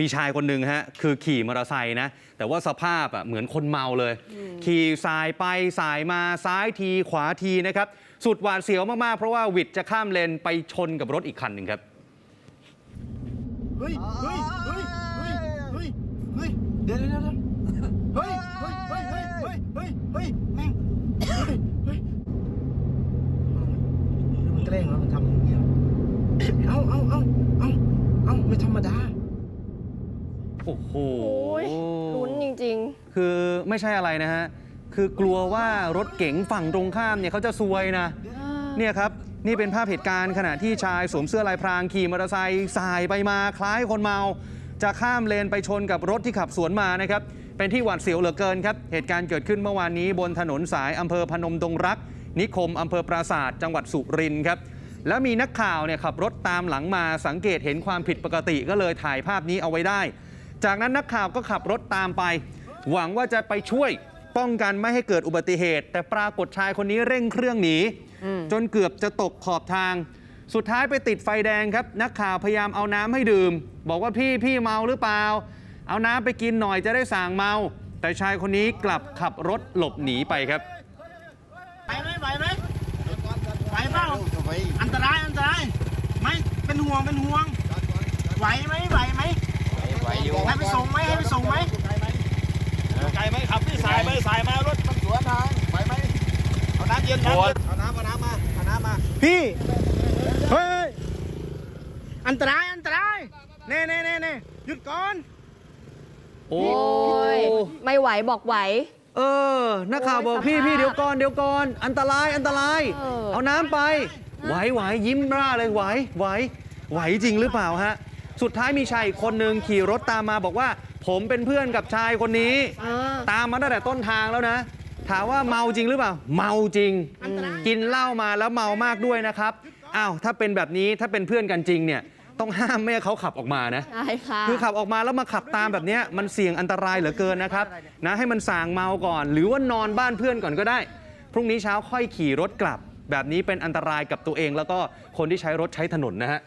มีชายคนหนึ่งฮะคือขี่มอเตอร์ไซค์นะแต่ว่าสภาพอะเหมือนคนเมาเลย ขี่สายไปสายมาซ้ายทีขวาทีนะครับสุดหวาดเสียวมากๆ เพราะว่าวิดจะข้ามเลนไปชนกับรถอีกคันหนึ่งครับเฮ้ยเฮ้ยเฮ้ยเฮ้ยเฮ้ยเฮ้ยเดี๋ยวเดี๋ยวเดี๋ยวเฮ้ยเฮ้ยเฮ้ยเฮ้ยเฮ้ยเฮ้ยเฮ้ยแม่งเฮ้ยเฮ้ยมันแกล้งแล้วมันทำอย่างเงี้ยเอาเอาเอาเอาเอาไม่ธรรมดา โอ้โหโอ้ยลุ้นจริง คือไม่ใช่อะไรนะฮะ คือกลัวว่ารถเก๋งฝั่งตรงข้ามเนี่ยเขาจะซวยนะๆเนี่ยครับ นี่เป็นภาพเหตุการณ์ขณะที่ชายสวมเสื้อลายพรางขี่มอเตอร์ไซค์สายไปมาคล้ายคนเมา จะข้ามเลนไปชนกับรถที่ขับสวนมานะครับ เป็นที่หวาดเสียวเหลือเกินครับ เหตุการณ์เกิดขึ้นเมื่อวานนี้บนถนนสายอำเภอพนมดงรัก นิคมอำเภอปราศาสตร์จังหวัดสุรินทร์ครับแล้วมีนักข่าวเนี่ยขับรถตามหลังมาสังเกตเห็นความผิดปกติก็เลยถ่ายภาพนี้เอาไว้ได้ จากนั้นนักข่าวก็ขับรถตามไป หวังว่าจะไปช่วยป้องกันไม่ให้เกิดอุบัติเหตุ แต่ปรากฏชายคนนี้เร่งเครื่องหนี จนเกือบจะตกขอบทาง สุดท้ายไปติดไฟแดงครับ นักข่าวพยายามเอาน้ำให้ดื่ม บอกว่าพี่พี่เมาหรือเปล่า เอาน้ำไปกินหน่อยจะได้สั่งเมา แต่ชายคนนี้กลับขับรถหลบหนีไปครับไหวไหมไหวไหมไหวเปล่าอันตรายอันตรายไม่เป็นห่วงเป็นห่วงไหวไหมไหวไหมไหว อยู่ให้ไปส่งไหมให้ไปส่งไหมไกลไหมขับที่สายไปสายมารถมันสวนทางไหวไหมเอาน้ำเย็นน้ำเย็นเอาน้ำเอาน้ำมาเอาน้ำมาพี่เฮ้ยอันตรายอันตรายเน่เน่เน่เน่หยุดก่อนโอ้โอ้ยไม่ไหวบอกไหว เออนักข่าวบอกโอ้ยพี่สภาพพี่เดี๋ยวก่อนเดี๋ยวก่อนอันตรายอันตรายเออเอาน้ำไปไหวไหวยิ้มร่าเลยไหวไหวไหวจริงหรือเปล่าฮะ สุดท้ายมีชายอีกคนหนึ่งขี่รถตามมาบอกว่า ผมเป็นเพื่อนกับชายคนนี้อ่าตามมาตั้งแต่ต้นทางแล้วนะ ถามว่าเมาจริงหรือเปล่า เมาจริงกินเหล้ามาแล้วเมามากด้วยนะครับอ้าวถ้าเป็นแบบนี้ถ้าเป็นเพื่อนกันจริงเนี่ยต้องห้ามไม่ให้เขาขับออกมานะ ใช่ค่ะ คือขับออกมาแล้วมาขับตามแบบเนี้ยมันเสี่ยงอันตรายเหลือเกินนะครับนะให้มันส่างเมาก่อน หรือว่านอนบ้านเพื่อนก่อนก็ได้ พรุ่งนี้เช้าค่อยขี่รถกลับ แบบนี้เป็นอันตรายกับตัวเอง แล้วก็คนที่ใช้รถใช้ถนนนะฮะ